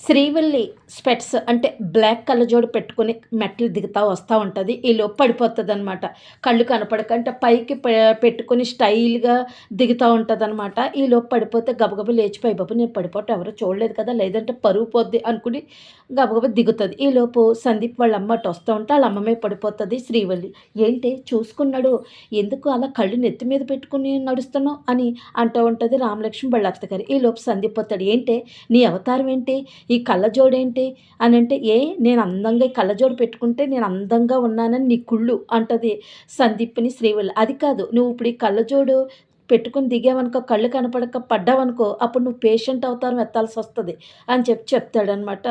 Srivalli స్పెట్స్ అంటే black కళ్ళజోడు పెట్టుకుని మెట్లు దిగుతా వస్తూ ఉంటుంది. ఈలో పడిపోతుంది అనమాట కళ్ళు కనపడక అంటే పైకి పె- పెట్టుకుని స్టైల్గా దిగుతూ ఉంటుంది అనమాట ఈలో పడిపోతే గబగబ లేచిపోయి బాబు నేను పడిపోవటం ఎవరు చూడలేదు కదా లేదంటే పరుగు పోద్ది అనుకుని గబగబ దిగుతుంది. ఈలోపు సందీప్ వాళ్ళ అమ్మ అటు వస్తూ ఉంటే వాళ్ళ అమ్మమే పడిపోతుంది శ్రీవల్లి. ఏంటి చూసుకున్నాడు? ఎందుకు అలా కళ్ళు నెత్తి మీద పెట్టుకుని నడుస్తున్నావు అని అంటూ ఉంటుంది రామలక్ష్మి వాళ్ళ అత్తగారు. ఈలోపు సందీప్ పోతాడు ఏంటి నీ అవతారం ఏంటి? ఈ కళ్ళజోడేంటి? అని అంటే ఏ నేను అందంగా ఈ కళ్ళజోడు పెట్టుకుంటే నేను అందంగా ఉన్నానని నీ కుళ్ళు అంటది సందీప్ని శ్రీవల్లి. అది కాదు నువ్వు ఇప్పుడు ఈ కళ్ళజోడు పెట్టుకుని దిగావనుకో కళ్ళు కనపడక పడ్డావనుకో అప్పుడు నువ్వు పేషెంట్ అవతారం ఎత్తాల్సి వస్తుంది అని చెప్పి చెప్తాడనమాట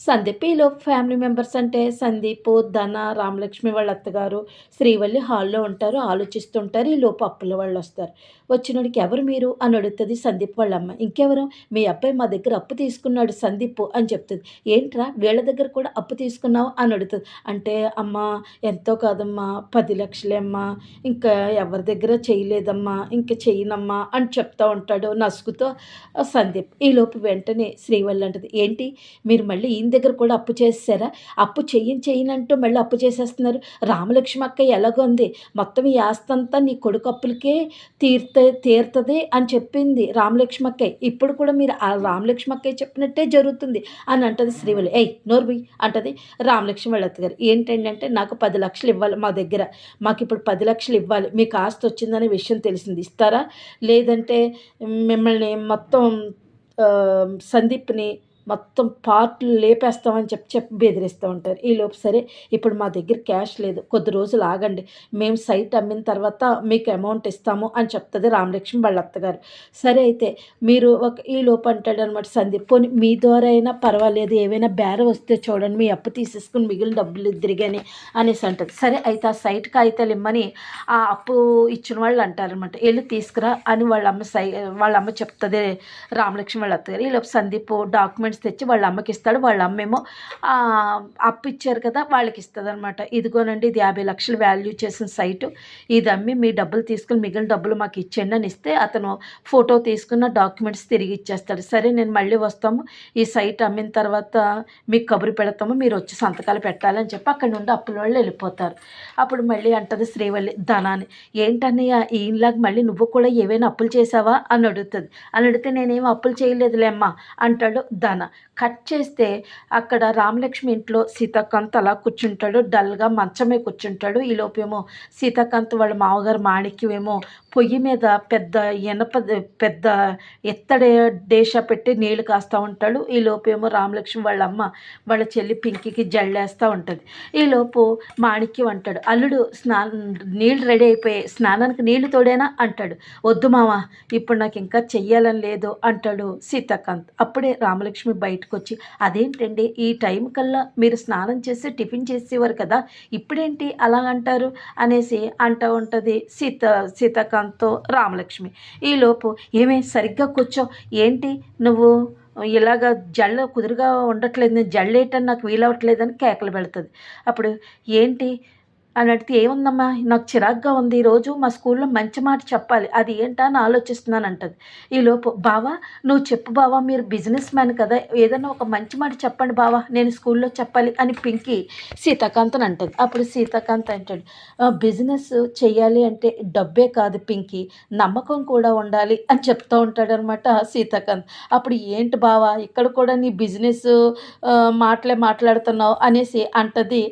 సందీప్ ఈలో ఫ్యామిలీ మెంబర్స్ అంటే సందీప్ ధన రామలక్ష్మి వాళ్ళ అత్తగారు శ్రీవల్లి హాల్లో ఉంటారు ఆలోచిస్తుంటారు ఈ లోపు అప్పుల వాళ్ళు వస్తారు. వచ్చినోడికి ఎవరు మీరు అని అడుగుతుంది సందీప్ వాళ్ళ అమ్మ. ఇంకెవరు? మీ అబ్బాయి మా దగ్గర అప్పు తీసుకున్నాడు సందీప్ అని చెప్తుంది. ఏంట్రా? వీళ్ళ దగ్గర కూడా అప్పు తీసుకున్నావు అని అడుగుతుంది. అంటే అమ్మ ఎంతో కాదమ్మా పది లక్షలేమ్మా ఇంకా ఎవరి దగ్గర చేయలేదమ్మా ఇంకా చేయనమ్మా అని చెప్తా ఉంటాడు నసుకుతో సందీప్. ఈలోపు వెంటనే శ్రీవల్లి అంటది ఏంటి? మీరు మళ్ళీ ఈయన దగ్గర కూడా అప్పు చేస్తారా అప్పు చెయ్యని చెయ్యనంటూ మళ్ళీ అప్పు చేసేస్తున్నారు. రామలక్ష్మి అక్క ఎలాగో ఉంది. మొత్తం ఈ ఆస్తంతా నీ కొడుకు అప్పులకే తీర్త తీరుతుంది అని చెప్పింది రామలక్ష్మి అక్కయ్య ఇప్పుడు కూడా మీరు ఆ రామలక్ష్మి అక్కయ్య చెప్పినట్టే జరుగుతుంది అని అంటది శ్రీవల్లి. ఏయ్ నోర్బి అంటది రామలక్ష్మి వాళ్ళ అత్తగారు. ఏంటంటే నాకు పది లక్షలు ఇవ్వాలి మా దగ్గర. మాకు ఇప్పుడు పది లక్షలు ఇవ్వాలి. మీకు ఆస్తి వచ్చిందనే విషయం తెలిసింది. ఇస్తారా లేదంటే మిమ్మల్ని మొత్తం సందీప్ని మొత్తం పార్ట్లు లేపేస్తామని చెప్పి చెప్పి బెదిరిస్తూ ఉంటారు. ఈలోపు సరే ఇప్పుడు మా దగ్గర క్యాష్ లేదు. కొద్ది రోజులు ఆగండి. మేము సైట్ అమ్మిన తర్వాత మీకు అమౌంట్ ఇస్తాము అని చెప్తుంది రామలక్ష్మి వాళ్ళ అత్తగారు. సరే అయితే మీరు ఒక ఈ అంటాడు అనమాట సందీప్. పోనీ మీ ద్వారా అయినా పర్వాలేదు ఏవైనా బేర వస్తే చూడండి మీ అప్పు తీసేసుకుని మిగిలిన డబ్బులు తిరిగాని అనేసి అంటుంది. సరే అయితే ఆ సైట్ కాగితాలు ఇమ్మని ఆ అప్పు ఇచ్చిన వాళ్ళు అంటారనమాట వెళ్ళి తీసుకురా అని వాళ్ళ అమ్మ సై వాళ్ళ అమ్మ చెప్తుంది రామలక్ష్మి వాళ్ళ అత్తగారు. ఈలోపు సందీప్ డాక్యుమెంట్స్ తెచ్చి వాళ్ళ అమ్మకి ఇస్తాడు. వాళ్ళ అమ్మేమో అప్పు ఇచ్చారు కదా వాళ్ళకి ఇస్తుంది అనమాట ఇదిగోనండి ఇది యాభై లక్షలు వాల్యూ చేసిన సైటు ఇది అమ్మి మీ డబ్బులు తీసుకుని మిగిలిన డబ్బులు మాకు ఇచ్చేయండి అని ఇస్తే అతను ఫోటో తీసుకున్న డాక్యుమెంట్స్ తిరిగి ఇచ్చేస్తాడు. సరే నేను మళ్ళీ వస్తాము. ఈ సైట్ అమ్మిన తర్వాత మీకు కబురు పెడతాము. మీరు వచ్చి సంతకాలు పెట్టాలని చెప్పి అక్కడ నుండి అప్పుల వాళ్ళు వెళ్ళిపోతారు. అప్పుడు మళ్ళీ అంటది శ్రీవల్లి ధనాన్ని ఏంటన్నయ్య ఈయనలాగా మళ్ళీ నువ్వు కూడా ఏవైనా అప్పులు చేసావా? అని అడుగుతుంది. అని అడిగితే నేనేం అప్పులు చేయలేదులేమ్మా అంటాడు ధన కట్ చేస్తే అక్కడ రామలక్ష్మి ఇంట్లో సీతాకాంత్ అలా కూర్చుంటాడు. డల్గా మంచమే కూర్చుంటాడు. ఈ లోపేమో సీతాకాంత్ వాళ్ళ మామగారు మాణిక్యం ఏమో పొయ్యి మీద పెద్ద ఎనప పెద్ద ఎత్తడే డేషా పెట్టి నీళ్ళు కాస్తూ ఉంటాడు. ఈ లోపేమో రామలక్ష్మి వాళ్ళ అమ్మ వాళ్ళ చెల్లి పింకికి జల్లేస్తూ ఉంటుంది. ఈలోపు మాణిక్యం అంటాడు అల్లుడు స్నానం నీళ్ళు రెడీ అయిపోయి స్నానానికి నీళ్ళు తోడేనా? అంటాడు. వద్దు మామ ఇప్పుడు నాకు ఇంకా చెయ్యాలని లేదు అంటాడు సీతాకాంత్. అప్పుడే రామలక్ష్మి బయటకు వచ్చి అదేంటండి? ఈ టైం కల్లా మీరు స్నానం చేసి టిఫిన్ చేసేవారు కదా ఇప్పుడేంటి అలా అంటారు? అనేసి అంటూ ఉంటుంది సీత సీతాకాంత్తో రామలక్ష్మి. ఈలోపు ఏమే సరిగ్గా కూర్చో. ఏంటి? నువ్వు ఇలాగ జల్ల కుదురుగా ఉండట్లేదు. నేను జల్లేయటం నాకు వీలవట్లేదని కేకలు పెడుతుంది. అప్పుడు ఏంటి? అని అడిగితే ఏముందమ్మా? నాకు చిరాగ్గా ఉంది. ఈరోజు మా స్కూల్లో మంచి మాట చెప్పాలి. అది ఏంటా అని ఆలోచిస్తున్నాను అంటది ఈలోపు బావా నువ్వు చెప్పు బావా మీరు బిజినెస్ మ్యాన్ కదా. ఏదైనా ఒక మంచి మాట చెప్పండి బావా. నేను స్కూల్లో చెప్పాలి అని పింకి సీతాకాంత్ అంటది. అప్పుడు సీతాకాంత్ అంటాడు బిజినెస్ చేయాలి అంటే డబ్బే కాదు పింకి. నమ్మకం కూడా ఉండాలి అని చెప్తూ ఉంటాడు అనమాట సీతాకాంత్. అప్పుడు ఏంటి బావా? ఇక్కడ కూడా నీ బిజినెస్ మాటలే మాట్లాడుతున్నావు అనేసి అంటది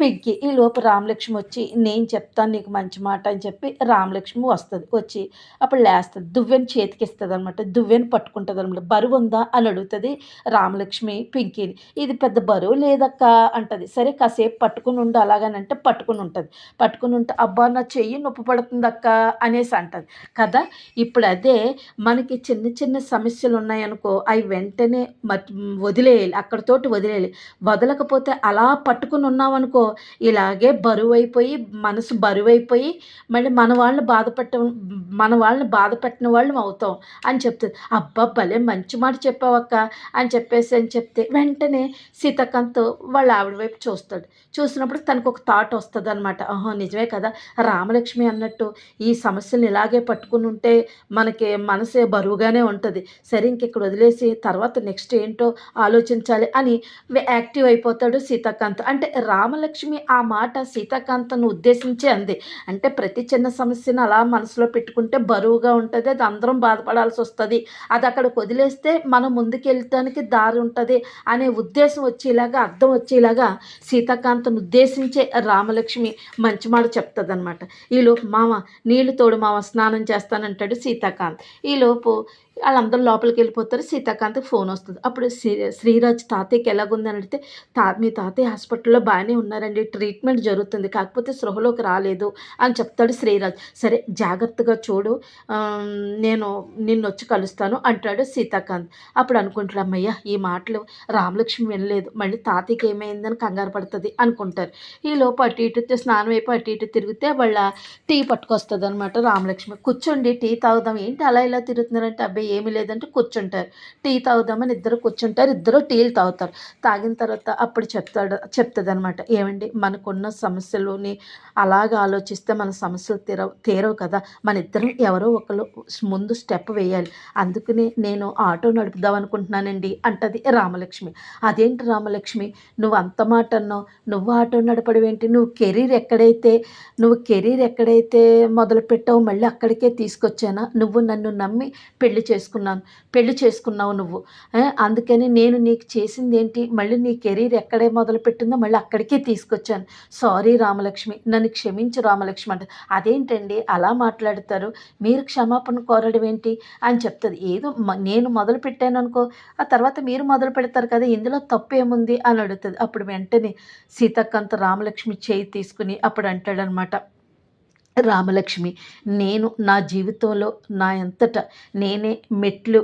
పిగ్గి ఈ లోపు రామలక్ష్మి వచ్చి నేను చెప్తాను నీకు మంచి మాట అని చెప్పి రామలక్ష్మి వస్తుంది. వచ్చి అప్పుడు లేస్తుంది. దువ్వెని చేతికి ఇస్తుంది అనమాట దువ్వెని పట్టుకుంటుంది అనమాట బరువు ఉందా? అని అడుగుతుంది రామలక్ష్మి పింకీని. ఇది పెద్ద బరువు లేదక్క అంటది. సరే కాసేపు పట్టుకుని ఉండు అలాగనంటే పట్టుకుని ఉంటుంది. పట్టుకుని ఉంటే అబ్బా నా చెయ్యి నొప్పి పడుతుంది అక్క అనేసి అంటది. కదా ఇప్పుడు అదే మనకి చిన్న చిన్న సమస్యలు ఉన్నాయనుకో అవి వెంటనే మట్ వదిలేయాలి. అక్కడితోటి వదిలేయాలి. వదలకపోతే అలా పట్టుకుని ఉన్నామనుకో అనుకో ఇలాగే బరువైపోయి మనసు బరువైపోయి మళ్ళీ మన వాళ్ళని బాధపెట్ట మన వాళ్ళని బాధ పెట్టిన వాళ్ళం అవుతాం అని చెప్తుంది అబ్బా భలే మంచి మాట చెప్పావక్క అని చెప్పేసి అని చెప్తే వెంటనే సీతాకాంత్ వాళ్ళ ఆవిడ వైపు చూస్తాడు. చూసినప్పుడు తనకు ఒక థాట్ వస్తుంది అనమాట ఆహో నిజమే కదా రామలక్ష్మి అన్నట్టు ఈ సమస్యలు ఇలాగే పట్టుకుని ఉంటే మనకి మనసే బరువుగానే ఉంటుంది. సరే ఇంక ఇక్కడ వదిలేసి తర్వాత నెక్స్ట్ ఏంటో ఆలోచించాలి అని యాక్టివ్ అయిపోతాడు సీతాకాంత్. అంటే రామలక్ష్మి ఆ మాట సీతాకాంతను ఉద్దేశించి అంది. అంటే ప్రతి చిన్న సమస్యను అలా మనసులో పెట్టుకుంటే బరువుగా ఉంటుంది అది అందరం బాధపడాల్సి వస్తుంది. అది అక్కడికి వదిలేస్తే మనం ముందుకెళ్ళటానికి దారి ఉంటుంది అనే ఉద్దేశం వచ్చేలాగా అర్థం వచ్చేలాగా సీతాకాంతను ఉద్దేశించే రామలక్ష్మి మంచి మాట చెప్తుంది అనమాట ఈలోపు మామ నీళ్ళు తోడు మామ స్నానం చేస్తానంటాడు సీతాకాంత్. ఈలోపు వాళ్ళందరూ లోపలికి వెళ్ళిపోతారు. సీతాకాంత్కి ఫోన్ వస్తుంది. అప్పుడు శ్రీ శ్రీరాజ్ తాతయ్యకి ఎలాగుందని అడిగితే తా మీ తాతయ్య హాస్పిటల్లో బాగానే ఉన్నారండి. ట్రీట్మెంట్ జరుగుతుంది. కాకపోతే సృహలోకి రాలేదు అని చెప్తాడు శ్రీరాజ్. సరే జాగ్రత్తగా చూడు. నేను నిన్ను వచ్చి కలుస్తాను అంటాడు సీతాకాంత్. అప్పుడు అనుకుంటాడు అమ్మయ్య ఈ మాటలు రామలక్ష్మి వినలేదు. మళ్ళీ తాతయ్యకి ఏమైందని కంగారు పడుతుంది అనుకుంటారు. ఈ లోపు అటు ఇటు స్నానం వైపు అటు ఇటు తిరిగితే వాళ్ళ టీ పట్టుకొస్తుంది అనమాట రామలక్ష్మి. కూర్చోండి టీ తాగుదాం. ఏంటి అలా ఇలా తిరుగుతున్నారంటే అబ్బాయి ఏమీ లేదంటే కూర్చుంటారు. టీ తాగుదామని ఇద్దరు కూర్చుంటారు. ఇద్దరు టీలు తాగుతారు. తాగిన తర్వాత అప్పుడు చెప్తాడు చెప్తుంది అనమాట ఏమండి మనకున్న సమస్యలుని అలాగ ఆలోచిస్తే మన సమస్యలు తీరవు తీరవు కదా. మన ఇద్దరం ఎవరో ఒకరు ముందు స్టెప్ వేయాలి. అందుకని నేను ఆటో నడుపుదాం అనుకుంటున్నానండి అంటది రామలక్ష్మి. అదేంటి రామలక్ష్మి? నువ్వు అంత మాట అన్నావు. నువ్వు ఆటో నడపడం ఏంటి నువ్వు కెరీర్ ఎక్కడైతే నువ్వు కెరీర్ ఎక్కడైతే మొదలు పెట్టావు మళ్ళీ అక్కడికే తీసుకొచ్చానా? నువ్వు నన్ను నమ్మి పెళ్ళి చేసుకున్నాను పెళ్ళి చేసుకున్నావు నువ్వు. అందుకని నేను నీకు చేసింది ఏంటి మళ్ళీ నీ కెరీర్ ఎక్కడే మొదలుపెట్టిందో మళ్ళీ అక్కడికే తీసుకొచ్చాను. సారీ రామలక్ష్మి నన్ను క్షమించు రామలక్ష్మి అంట అదేంటండి? అలా మాట్లాడతారు. మీరు క్షమాపణ కోరడం ఏంటి? అని చెప్తుంది. ఏదో నేను మొదలు పెట్టాను అనుకో ఆ తర్వాత మీరు మొదలు పెడతారు కదా ఇందులో తప్పు ఏముంది అని అడుగుతుంది. అప్పుడు వెంటనే సీతక్కంత రామలక్ష్మి చేయి తీసుకుని అప్పుడు అంటాడనమాట. రామలక్ష్మి నేను నా జీవితంలో నా అంతట నేనే మెట్లు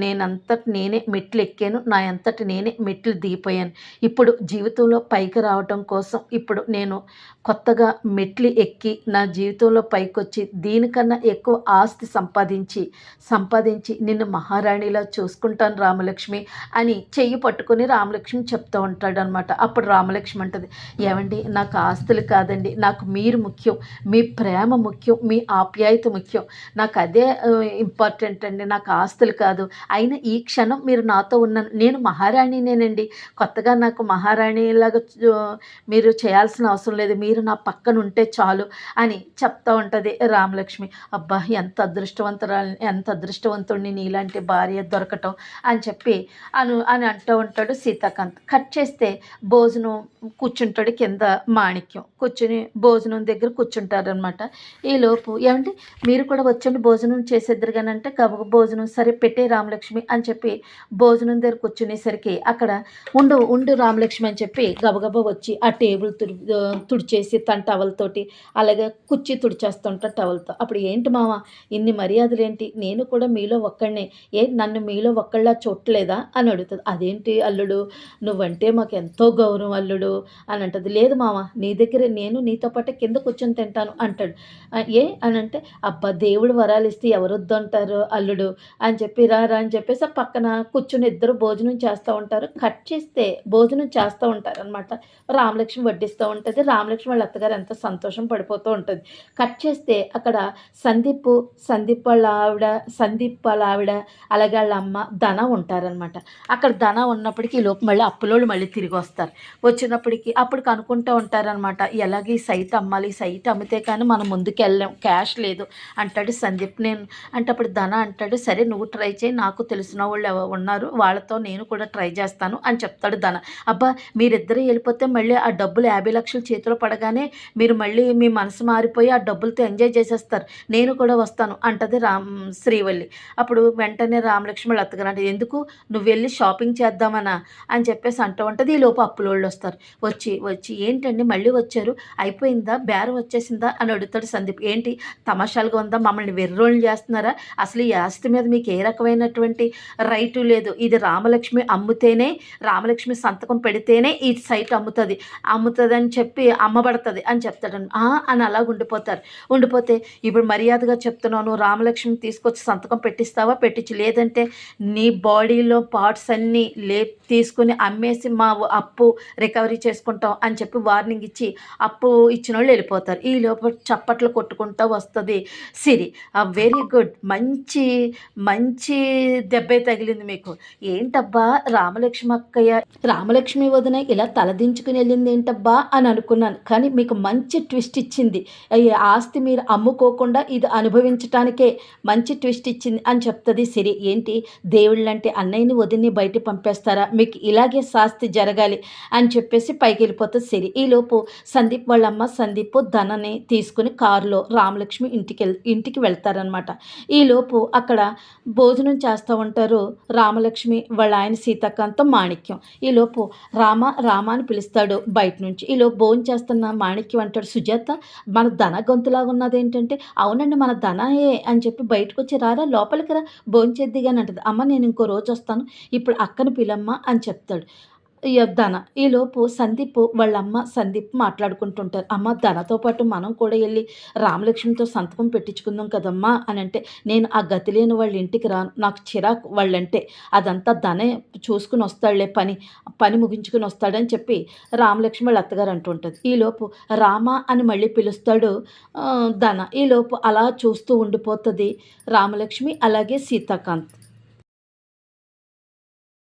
నేనంతట నేనే మెట్లు ఎక్కాను నా అంతట నేనే మెట్లు దిగిపోయాను. ఇప్పుడు జీవితంలో పైకి రావటం కోసం ఇప్పుడు నేను కొత్తగా మెట్లు ఎక్కి నా జీవితంలో పైకొచ్చి దీనికన్నా ఎక్కువ ఆస్తి సంపాదించి సంపాదించి నిన్ను మహారాణిలా చూసుకుంటాను రామలక్ష్మి అని చెయ్యి పట్టుకొని రామలక్ష్మి చెప్తూ ఉంటాడనమాట అప్పుడు రామలక్ష్మి అంటది ఏమండి నాకు ఆస్తులు కాదండి నాకు మీరు ముఖ్యం మీ ప్రేమ ముఖ్యం మీ ఆప్యాయత ముఖ్యం. నాకు అదే ఇంపార్టెంట్ అండి. నాకు ఆస్తులు కాదు. అయినా ఈ క్షణం మీరు నాతో ఉన్న నేను మహారాణినేనండి. కొత్తగా నాకు మహారాణిలాగా మీరు చేయాల్సిన అవసరం లేదు. మీరు నా పక్కన ఉంటే చాలు అని చెప్తూ ఉంటుంది రామలక్ష్మి. అబ్బా ఎంత అదృష్టవంతురా ఎంత అదృష్టవంతుడిని నీలాంటి భార్య దొరకటం అని చెప్పి అను అని అంటూ ఉంటాడు సీతాకాంత్. కట్ చేస్తే భోజనం కూర్చుంటాడు కింద మాణిక్యం. కూర్చుని భోజనం దగ్గర అనమాట ఈలోపు ఏమంటే మీరు కూడా వచ్చండి భోజనం చేసేద్దరు కానీ అంటే గబగ భోజనం సరే పెట్టే రామలక్ష్మి అని చెప్పి భోజనం దగ్గర కూర్చునేసరికి అక్కడ ఉండు ఉండు రామలక్ష్మి అని చెప్పి గబగబా వచ్చి ఆ టేబుల్ తుడి తుడిచేసి తన టవల్తోటి అలాగే కుర్చీ తుడిచేస్తుంటారు టవల్తో అప్పుడు ఏంటి మామ ఇన్ని మర్యాదలు ఏంటి నేను కూడా మీలో ఒక్కడనే. ఏ నన్ను మీలో ఒక్కళ్ళ చూడలేదా అని అడుగుతుంది. అదేంటి అల్లుడు? నువ్వంటే మాకు ఎంతో గౌరవం అల్లుడు అని అంటది. లేదు మామ నీ దగ్గర నేను నీతో పాటు కింద కూర్చొని తింటాను అంటాడు. ఏ? అని అంటే అబ్బా దేవుడు వరాలు ఇస్తే ఎవరు వద్దంటారు అల్లుడు అని చెప్పి రా అని చెప్పేసి పక్కన కూర్చుని ఇద్దరు భోజనం చేస్తూ ఉంటారు. కట్ చేస్తే భోజనం చేస్తూ ఉంటారు అనమాట రామలక్ష్మి వడ్డిస్తూ ఉంటుంది. రామలక్ష్మి వాళ్ళ అత్తగారు ఎంత సంతోషం పడిపోతూ ఉంటుంది. కట్ చేస్తే అక్కడ సందీప్ సందీప్ వాళ్ళ ఆవిడ సందీప్ వాళ్ళ ఆవిడ అలాగే వాళ్ళ అమ్మ ధన ఉంటారనమాట అక్కడ ధన ఉన్నప్పటికీ లోపు మళ్ళీ అప్పులోళ్ళు మళ్ళీ తిరిగి వస్తారు వచ్చినప్పటికీ అప్పుడు కనుక్కుంటూ ఉంటారనమాట ఎలాగే ఈ సైట్ అమ్మాలి? ఈ సైట్ అమ్మితే కానీ మనం ముందుకు వెళ్ళాం క్యాష్ లేదు. అంటాడు సందీప్. నేను అంటే అప్పుడు ధన అంటాడు సరే నువ్వు ట్రై చేయి. నాకు తెలిసిన వాళ్ళు ఉన్నారు వాళ్ళతో నేను కూడా ట్రై చేస్తాను అని చెప్తాడు ధన. అబ్బా మీరిద్దరూ వెళ్ళిపోతే మళ్ళీ ఆ డబ్బులు యాభై లక్షలు చేతిలో పడగానే మీరు మళ్ళీ మీ మనసు మారిపోయి ఆ డబ్బులతో ఎంజాయ్ చేసేస్తారు. నేను కూడా వస్తాను అంటది రామ్ శ్రీవల్లి. అప్పుడు వెంటనే రామలక్ష్మి అత్తగారు అంటే ఎందుకు? నువ్వు వెళ్ళి షాపింగ్ చేద్దామనా? అని చెప్పేసి అంటూ ఉంటుంది. ఈ లోపు అప్పులోళ్ళు వస్తారు. వచ్చి వచ్చి ఏంటండి? మళ్ళీ వచ్చారు. అయిపోయిందా? బేరం వచ్చేసిందా? అని అని అడుగుతాడు సందీప్. ఏంటి? తమాషాలుగా ఉందా? మమ్మల్ని వెర్రోళ్ళు చేస్తున్నారా? అసలు ఈ ఆస్తి మీద మీకు ఏ రకమైనటువంటి రైటు లేదు. ఇది రామలక్ష్మి అమ్ముతేనే రామలక్ష్మి సంతకం పెడితేనే ఈ సైట్ అమ్ముతుంది. అమ్ముతుంది అని చెప్పి అమ్మబడుతుంది అని చెప్తాడు. అని అలా ఉండిపోతారు. ఉండిపోతే ఇప్పుడు మర్యాదగా చెప్తున్నాను రామలక్ష్మి తీసుకొచ్చి సంతకం పెట్టిస్తావా? పెట్టించి. లేదంటే నీ బాడీలో పార్ట్స్ అన్నీ లే తీసుకుని అమ్మేసి మా అప్పు రికవరీ చేసుకుంటాం అని చెప్పి వార్నింగ్ ఇచ్చి అప్పు ఇచ్చిన వాళ్ళు వెళ్ళిపోతారు. ఈ లోపల చప్పట్లు కొట్టుకుంటూ వస్తుంది. సిరి వెరీ గుడ్ మంచి మంచి దెబ్బే తగిలింది మీకు. ఏంటబ్బా రామలక్ష్మి అక్కయ్య రామలక్ష్మి వదిన ఇలా తలదించుకుని వెళ్ళింది ఏంటబ్బా అని అనుకున్నాను. కానీ మీకు మంచి ట్విస్ట్ ఇచ్చింది. ఆస్తి మీరు అమ్ముకోకుండా ఇది అనుభవించటానికే మంచి ట్విస్ట్ ఇచ్చింది అని చెప్తుంది సిరి. ఏంటి? దేవుళ్ళంటే అన్నయ్యని వదిని బయట పంపేస్తారా? మీకు ఇలాగే శాస్తి జరగాలి అని చెప్పేసి పైకి వెళ్ళిపోతుంది సిరి. ఈలోపు సందీప్ వాళ్ళ అమ్మ సందీప్ ధనని తీసుకుని కారులో రామలక్ష్మి ఇంటికి ఇంటికి వెళ్తారనమాట ఈలోపు అక్కడ భోజనం చేస్తూ ఉంటారు రామలక్ష్మి వాళ్ళ ఆయన సీతాకాంతం మాణిక్యం. ఈలోపు రామ రామ అని పిలుస్తాడు బయట నుంచి. ఈలోపు భోజనం చేస్తున్న మాణిక్యం అంటాడు సుజాత మన ధన గొంతులాగా ఉన్నది ఏంటంటే అవునండి మన ధనయే అని చెప్పి బయటకు వచ్చి రారా లోపలికి రా భోజనం చేద్దిగాని అంటది. అమ్మ నేను ఇంకో రోజు వస్తాను. ఇప్పుడు అక్కని పిలమ్మ అని చెప్తాడు. ధన ఈలోపు సందీప్ వాళ్ళ అమ్మ సందీప్ మాట్లాడుకుంటుంటారు. అమ్మ ధనతో పాటు మనం కూడా వెళ్ళి రామలక్ష్మితో సంతకం పెట్టించుకుందాం కదమ్మా అని అంటే నేను ఆ గతి లేని వాళ్ళ ఇంటికి రాను. నాకు చిరాకు వాళ్ళంటే. అదంతా ధనే చూసుకుని వస్తాడులే పని. పని ముగించుకుని వస్తాడని చెప్పి రామలక్ష్మి వాళ్ళ అత్తగారు అంటుంటుంది ఈలోపు రామ అని మళ్ళీ పిలుస్తాడు దన. ధన ఈలోపు అలా చూస్తూ ఉండిపోతుంది రామలక్ష్మి అలాగే సీతాకాంత్.